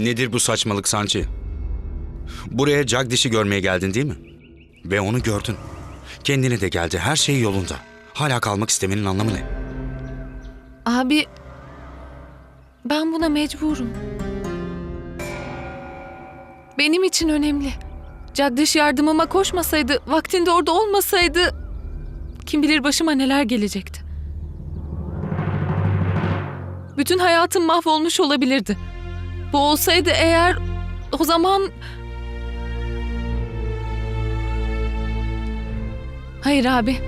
Nedir bu saçmalık Sanchi? Buraya Jagdish'i görmeye geldin değil mi? Ve onu gördün. Kendine de geldi. Her şey yolunda. Hala kalmak istemenin anlamı ne? Abi ben buna mecburum. Benim için önemli. Jagdish yardımıma koşmasaydı, vaktinde orada olmasaydı kim bilir başıma neler gelecekti. Bütün hayatım mahvolmuş olabilirdi. Bu olsaydı eğer o zaman Hayır abi.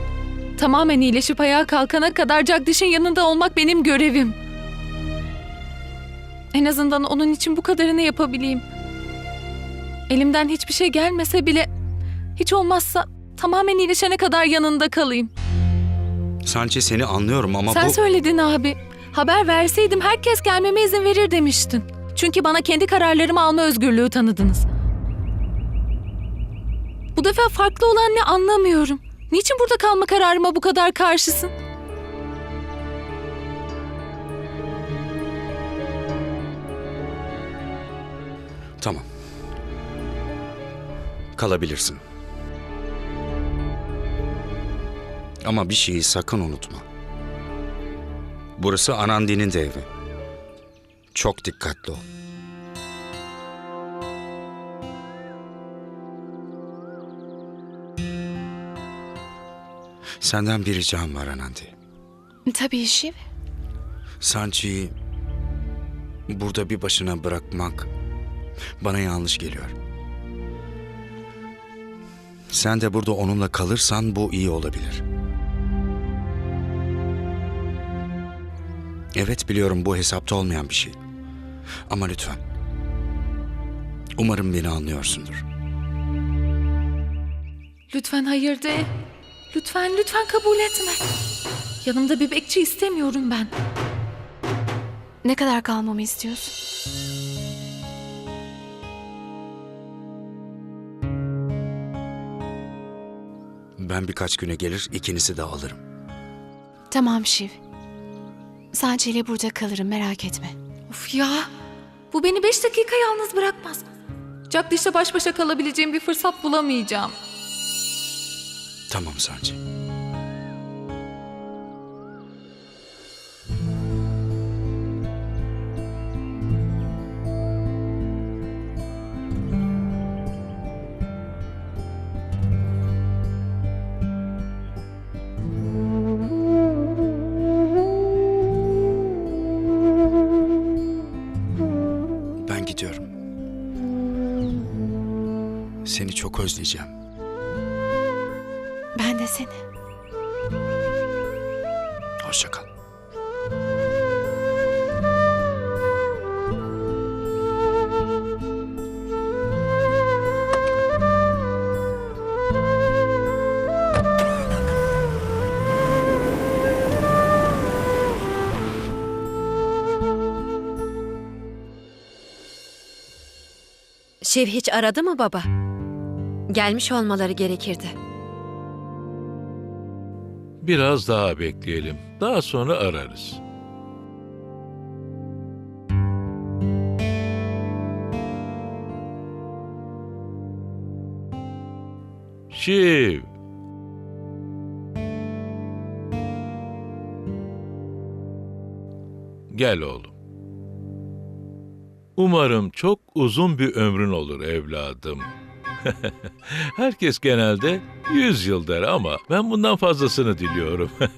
Tamamen iyileşip ayağa kalkana kadar Jagdish'in yanında olmak benim görevim. En azından onun için bu kadarını yapabileyim. Elimden hiçbir şey gelmese bile hiç olmazsa tamamen iyileşene kadar yanında kalayım. Sanchi seni anlıyorum ama Sen bu... söyledin abi. Haber verseydim herkes gelmeme izin verir demiştin. Çünkü bana kendi kararlarımı alma özgürlüğü tanıdınız. Bu defa farklı olan ne anlamıyorum. Niçin burada kalma kararıma bu kadar karşısın? Tamam. Kalabilirsin. Ama bir şeyi sakın unutma. Burası Anandi'nin de evi. Çok dikkatli ol. Senden bir ricam var Anandi. Tabii Şiv. Sanchi'yi burada bir başına bırakmak bana yanlış geliyor. Sen de burada onunla kalırsan bu iyi olabilir. Evet biliyorum bu hesapta olmayan bir şey. Ama lütfen. Umarım beni anlıyorsundur. Lütfen hayır de. Lütfen, lütfen kabul etme. Yanımda bir bekçi istemiyorum ben. Ne kadar kalmamı istiyorsun? Ben birkaç güne gelir ikinizi de alırım. Tamam Şiv. Sadece ile burada kalırım merak etme. Of ya. Bu beni beş dakika yalnız bırakmaz. Jagdish'le baş başa kalabileceğim bir fırsat bulamayacağım. Tamam Sanchi. Şev hiç aradı mı baba? Gelmiş olmaları gerekirdi. Biraz daha bekleyelim. Daha sonra ararız. Şiv. Gel oğlum. Umarım çok uzun bir ömrün olur evladım. Herkes genelde 100 yıl der ama ben bundan fazlasını diliyorum.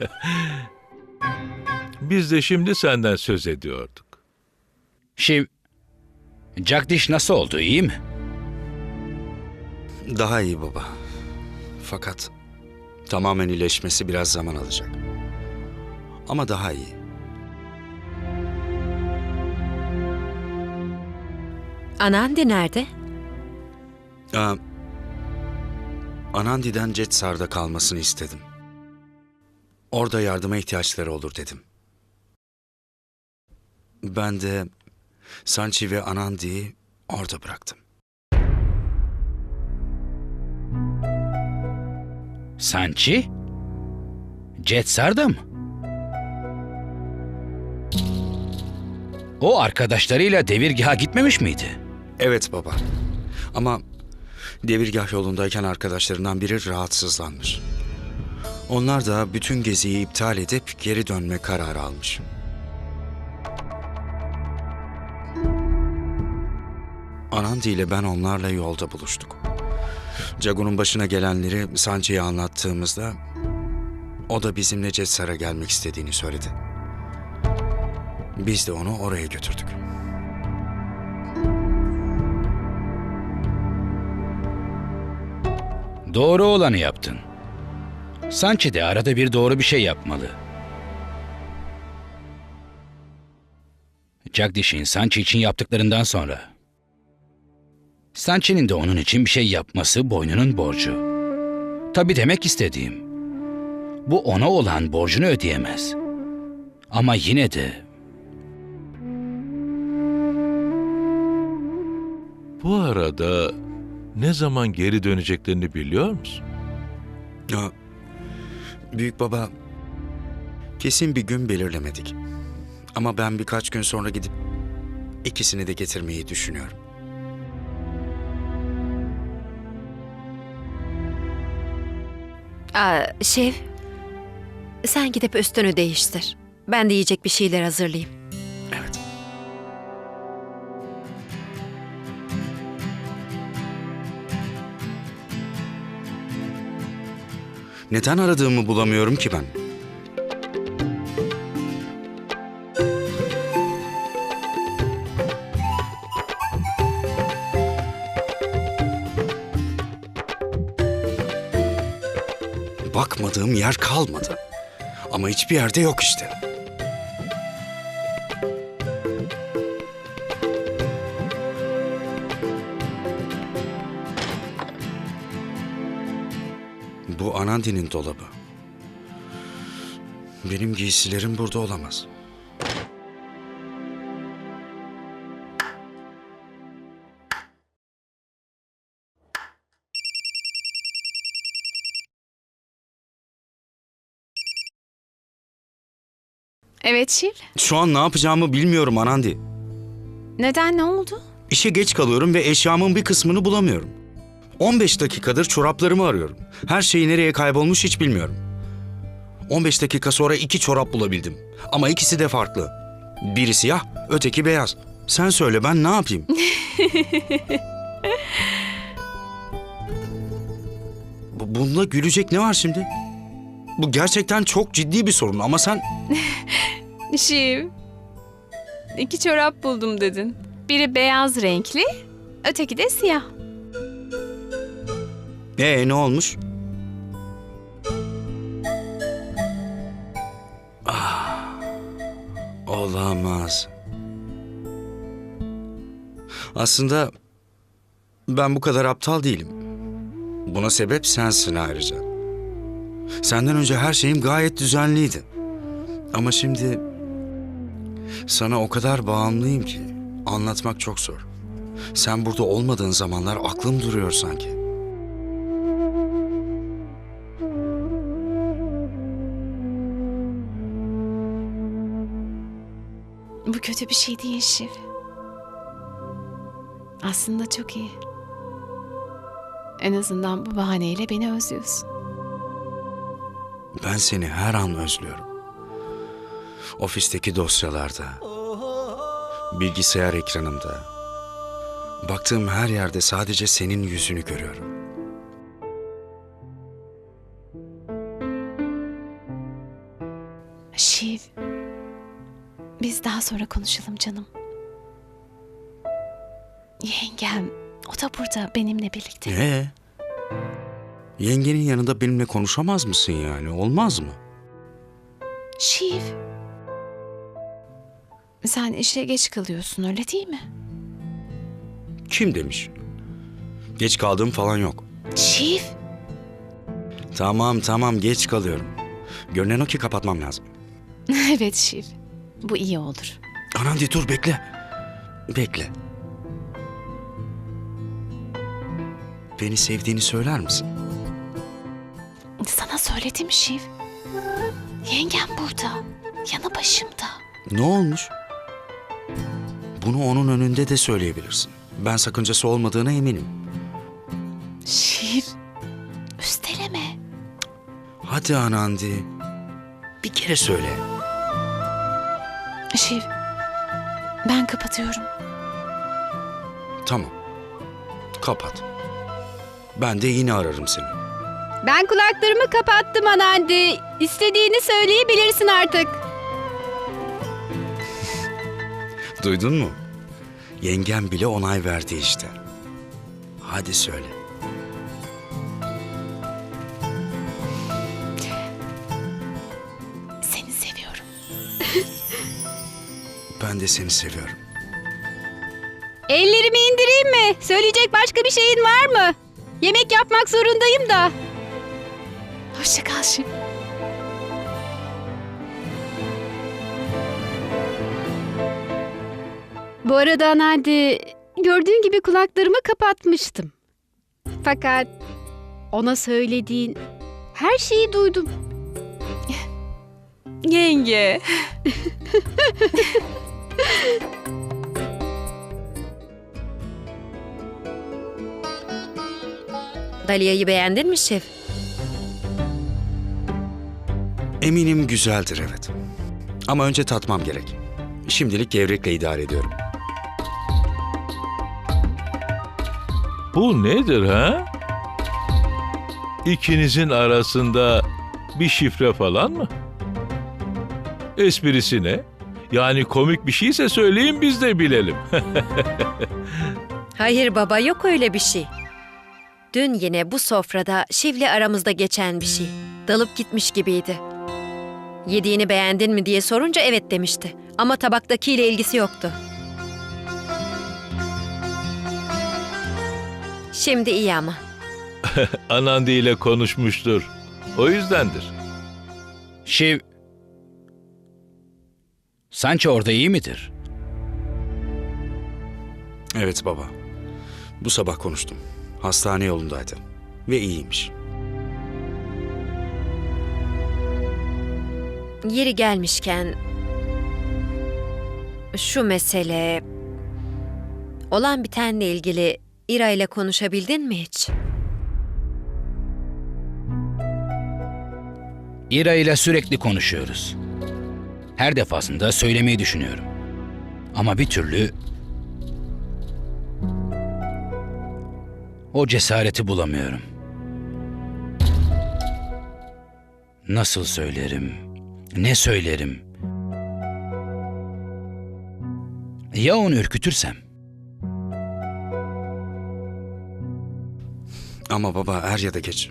Biz de şimdi senden söz ediyorduk. Şiv, Jagdish nasıl oldu, iyi mi? Daha iyi baba. Fakat tamamen iyileşmesi biraz zaman alacak. Ama daha iyi. Anandi nerede? Aa, Anandi'den Jetsar'da kalmasını istedim. Orada yardıma ihtiyaçları olur dedim. Ben de Sanchi ve Anandi'yi orada bıraktım. Sanchi? Jetsar'da mı? O arkadaşlarıyla devirgaha gitmemiş miydi? Evet baba. Ama devirgah yolundayken arkadaşlarından biri rahatsızlanmış. Onlar da bütün geziyi iptal edip geri dönme kararı almış. Anandi ile ben onlarla yolda buluştuk. Cagun'un başına gelenleri Sancı'ya anlattığımızda o da bizimle Cetsar'a gelmek istediğini söyledi. Biz de onu oraya götürdük. Doğru olanı yaptın. Sanchi de arada bir doğru bir şey yapmalı. Jagdish'in Sanchi için yaptıklarından sonra Sanchi'nin de onun için bir şey yapması boynunun borcu. Tabi demek istediğim, bu ona olan borcunu ödeyemez. Ama yine de Bu arada ne zaman geri döneceklerini biliyor musun? Ya, büyük baba, kesin bir gün belirlemedik. Ama ben birkaç gün sonra gidip ikisini de getirmeyi düşünüyorum. Aa, Şev, sen gidip üstünü değiştir. Ben de yiyecek bir şeyler hazırlayayım. Neden aradığımı bulamıyorum ki ben? Bakmadığım yer kalmadı. Ama hiçbir yerde yok işte. Bu Anandi'nin dolabı. Benim giysilerim burada olamaz. Evet Şiv. Şu an ne yapacağımı bilmiyorum Anandi. Neden ne oldu? İşe geç kalıyorum ve eşyamın bir kısmını bulamıyorum. 15 dakikadır çoraplarımı arıyorum. Her şey nereye kaybolmuş hiç bilmiyorum. 15 dakika sonra iki çorap bulabildim. Ama ikisi de farklı. Biri siyah, öteki beyaz. Sen söyle ben ne yapayım? Bu- Bunda gülecek ne var şimdi? Bu gerçekten çok ciddi bir sorun ama sen... Şiv. İki çorap buldum dedin. Biri beyaz renkli, öteki de siyah. Ee ne olmuş? Ah, olamaz. Aslında ben bu kadar aptal değilim. Buna sebep sensin ayrıca. Senden önce her şeyim gayet düzenliydi. Ama şimdi sana o kadar bağımlıyım ki anlatmak çok zor. Sen burada olmadığın zamanlar aklım duruyor sanki. Kötü bir şey değil Şiv. Aslında çok iyi. En azından bu bahaneyle beni özlüyorsun. Ben seni her an özlüyorum. Ofisteki dosyalarda, bilgisayar ekranımda, baktığım her yerde sadece senin yüzünü görüyorum. Şiv. Biz daha sonra konuşalım canım. Yengem, o da burada benimle birlikte. Ee? Yengenin yanında benimle konuşamaz mısın yani? Olmaz mı? Şiv. Sen işe geç kalıyorsun öyle değil mi? Kim demiş? Geç kaldığım falan yok. Şiv. Tamam tamam geç kalıyorum. Görünen o ki kapatmam lazım. evet Şiv. Bu iyi olur. Anandi dur bekle. Bekle. Beni sevdiğini söyler misin? Sana söyledim Şiv. Yengem burada. Yanı başımda. Ne olmuş? Bunu onun önünde de söyleyebilirsin. Ben sakıncası olmadığına eminim. Şiv. Üsteleme. Hadi Anandi. Bir kere söyle. Şiv. Ben kapatıyorum. Tamam. Kapat. Ben de yine ararım seni. Ben kulaklarımı kapattım Anandi. İstediğini söyleyebilirsin artık. Duydun mu? Yengem bile onay verdi işte. Hadi söyle. Ben de seni seviyorum. Ellerimi indireyim mi? Söyleyecek başka bir şeyin var mı? Yemek yapmak zorundayım da. Hoşça kal Şiv. Bu arada Anandi, gördüğün gibi kulaklarımı kapatmıştım. Fakat ona söylediğin her şeyi duydum. Yenge. Dalia'yı beğendin mi şef? Eminim güzeldir evet. Ama önce tatmam gerek. Şimdilik gevrekle idare ediyorum. Bu nedir ha? İkinizin arasında bir şifre falan mı? Esprisi ne? Yani komik bir şeyse söyleyin biz de bilelim. Hayır baba yok öyle bir şey. Dün yine bu sofrada Şiv'le aramızda geçen bir şey. Dalıp gitmiş gibiydi. Yediğini beğendin mi diye sorunca evet demişti. Ama tabaktakiyle ilgisi yoktu. Şimdi iyi ama. Anandi ile konuşmuştur. O yüzdendir. Şiv... Sanki orada iyi midir? Evet baba. Bu sabah konuştum. Hastane yolundaydı. Ve iyiymiş. Yeri gelmişken şu mesele olan bitenle ilgili İra ile konuşabildin mi hiç? İra ile sürekli konuşuyoruz. Her defasında söylemeyi düşünüyorum. Ama bir türlü o cesareti bulamıyorum. Nasıl söylerim? Ne söylerim? Ya onu ürkütürsem? Ama baba er ya da geç.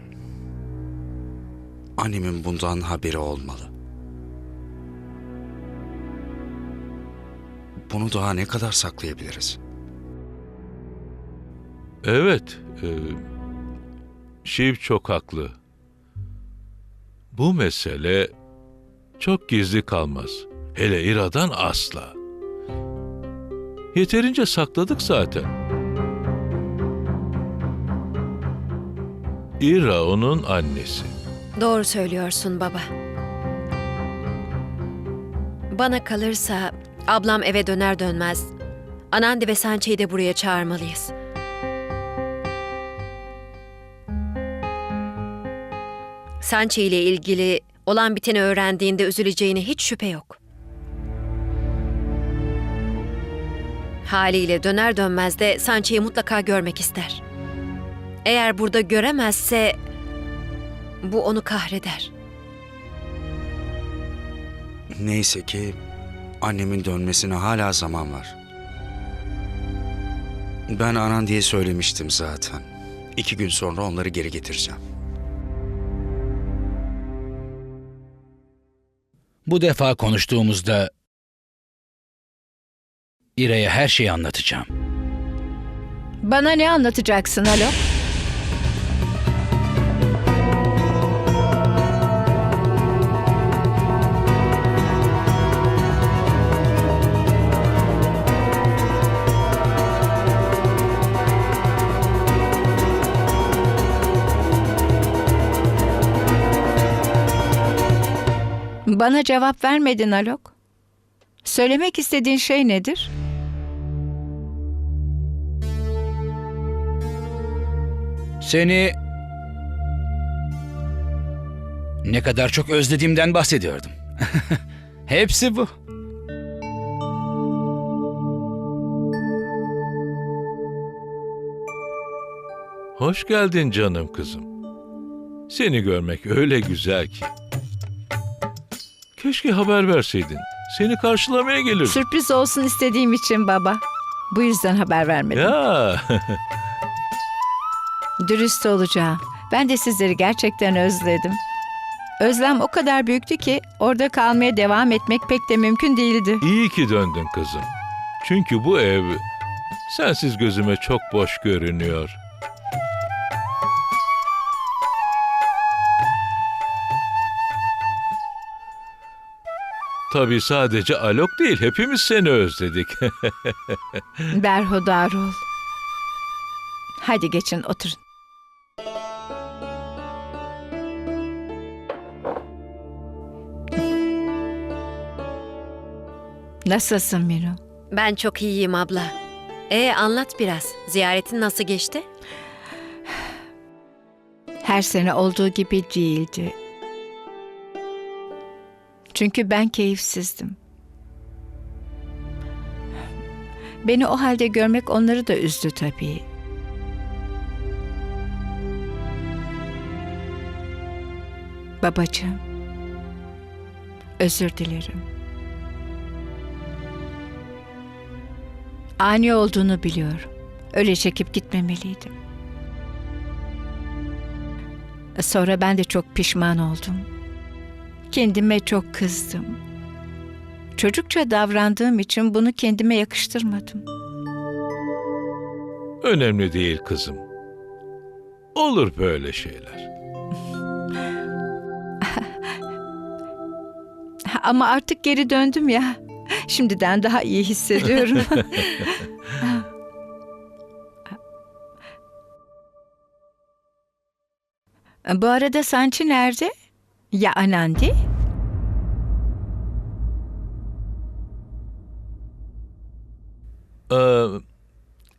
Annemin bundan haberi olmalı. Bunu daha ne kadar saklayabiliriz? Evet, e, Şiv çok haklı. Bu mesele çok gizli kalmaz. Hele İra'dan asla. Yeterince sakladık zaten. İra onun annesi. Doğru söylüyorsun baba. Bana kalırsa ablam eve döner dönmez Anandi ve Sanche'yi de buraya çağırmalıyız. Sanche ile ilgili olan biteni öğrendiğinde üzüleceğine hiç şüphe yok. Haliyle döner dönmez de Sanche'yi mutlaka görmek ister. Eğer burada göremezse bu onu kahreder. Neyse ki annemin dönmesine hala zaman var. Ben anan diye söylemiştim zaten. İki gün sonra onları geri getireceğim. Bu defa konuştuğumuzda İra'ya her şeyi anlatacağım. Bana ne anlatacaksın alo? Bana cevap vermedin Alok. Söylemek istediğin şey nedir? Seni ne kadar çok özlediğimden bahsediyordum. Hepsi bu. Hoş geldin canım kızım. Seni görmek öyle güzel ki. Keşke haber verseydin. Seni karşılamaya gelirdim. Sürpriz olsun istediğim için baba. Bu yüzden haber vermedim. Ya, Dürüst olacağım. Ben de sizleri gerçekten özledim. Özlem o kadar büyüktü ki orada kalmaya devam etmek pek de mümkün değildi. iyi ki döndün kızım. Çünkü bu ev sensiz gözüme çok boş görünüyor. Tabii sadece Alok değil, hepimiz seni özledik. Berhudar ol. Hadi geçin oturun. Nasılsın Miro? Ben çok iyiyim abla. E anlat biraz. Ziyaretin nasıl geçti? Her sene olduğu gibi değildi. Çünkü ben keyifsizdim. Beni o halde görmek onları da üzdü tabii. Babacığım, özür dilerim. Ani olduğunu biliyorum. Öyle çekip gitmemeliydim. Sonra ben de çok pişman oldum. Kendime çok kızdım. Çocukça davrandığım için bunu kendime yakıştırmadım. Önemli değil kızım. Olur böyle şeyler. Ama artık geri döndüm ya. Şimdiden daha iyi hissediyorum. Bu arada Sanchi nerede? Ya Anandi? Ee,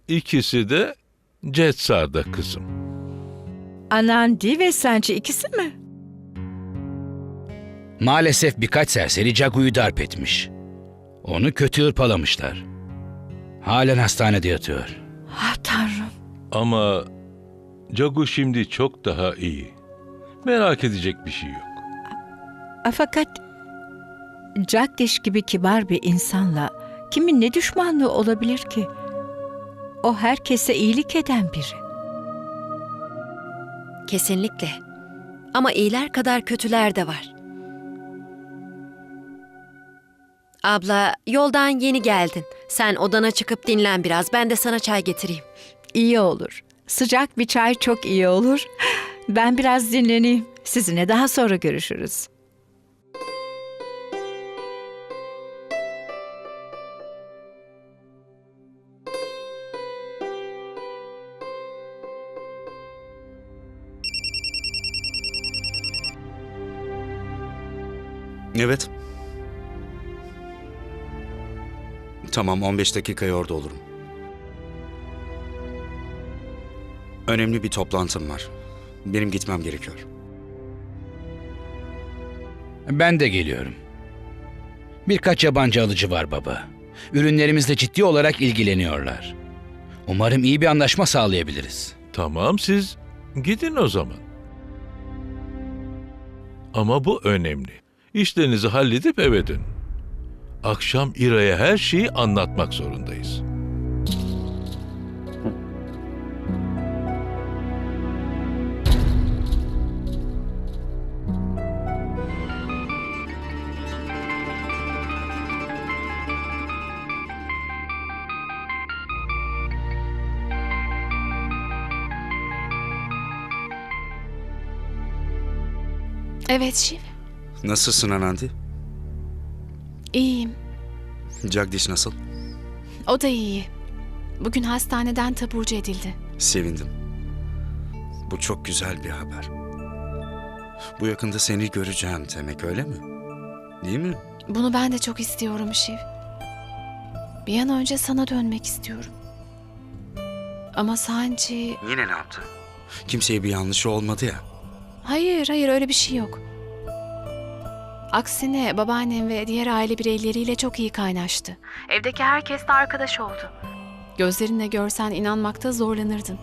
ikisi de Cetsar'da kızım. Anandi ve Sanchi ikisi mi? Maalesef birkaç serseri Cagu'yu darp etmiş. Onu kötü hırpalamışlar. Halen hastanede yatıyor. Ah tanrım. Ama Cagu şimdi çok daha iyi. Merak edecek bir şey yok. Fakat Jagdish gibi kibar bir insanla kimin ne düşmanlığı olabilir ki? O herkese iyilik eden biri. Kesinlikle. Ama iyiler kadar kötüler de var. Abla, yoldan yeni geldin. Sen odana çıkıp dinlen biraz. Ben de sana çay getireyim. İyi olur. Sıcak bir çay çok iyi olur. Ben biraz dinleneyim. Sizinle daha sonra görüşürüz. Evet. Tamam 15 dakikaya orada olurum. Önemli bir toplantım var. Benim gitmem gerekiyor. Ben de geliyorum. Birkaç yabancı alıcı var baba. Ürünlerimizle ciddi olarak ilgileniyorlar. Umarım iyi bir anlaşma sağlayabiliriz. Tamam siz gidin o zaman. Ama bu önemli. İşlerinizi halledip eve dönün. Akşam İra'ya her şeyi anlatmak zorundayız. Evet Şiv, Nasılsın Anandi? iyiyim. Jagdish nasıl? O da iyi. Bugün hastaneden taburcu edildi. Sevindim. Bu çok güzel bir haber. Bu yakında seni göreceğim demek öyle mi? Değil mi? Bunu ben de çok istiyorum Şiv. Bir an önce sana dönmek istiyorum. Ama Sanci... Yine ne yaptı? Kimseye bir yanlışı olmadı ya. Hayır, hayır öyle bir şey yok. Aksine babaannem ve diğer aile bireyleriyle çok iyi kaynaştı. Evdeki herkesle arkadaş oldu. Gözlerinle görsen inanmakta zorlanırdın.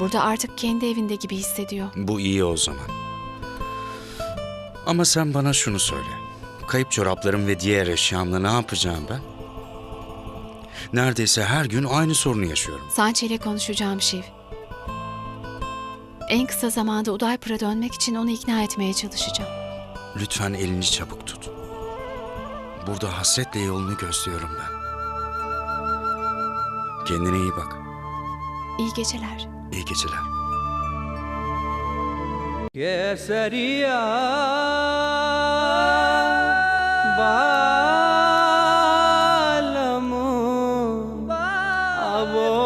Burada artık kendi evinde gibi hissediyor. Bu iyi o zaman. Ama sen bana şunu söyle. Kayıp çoraplarım ve diğer eşyamla ne yapacağım ben? Neredeyse her gün aynı sorunu yaşıyorum. Sanche ile konuşacağım Şiv. En kısa zamanda Udaypur'a dönmek için onu ikna etmeye çalışacağım. Lütfen elini çabuk tut. Burada hasretle yolunu gözlüyorum ben. Kendine iyi bak. İyi geceler. İyi geceler. Keseriya Bağ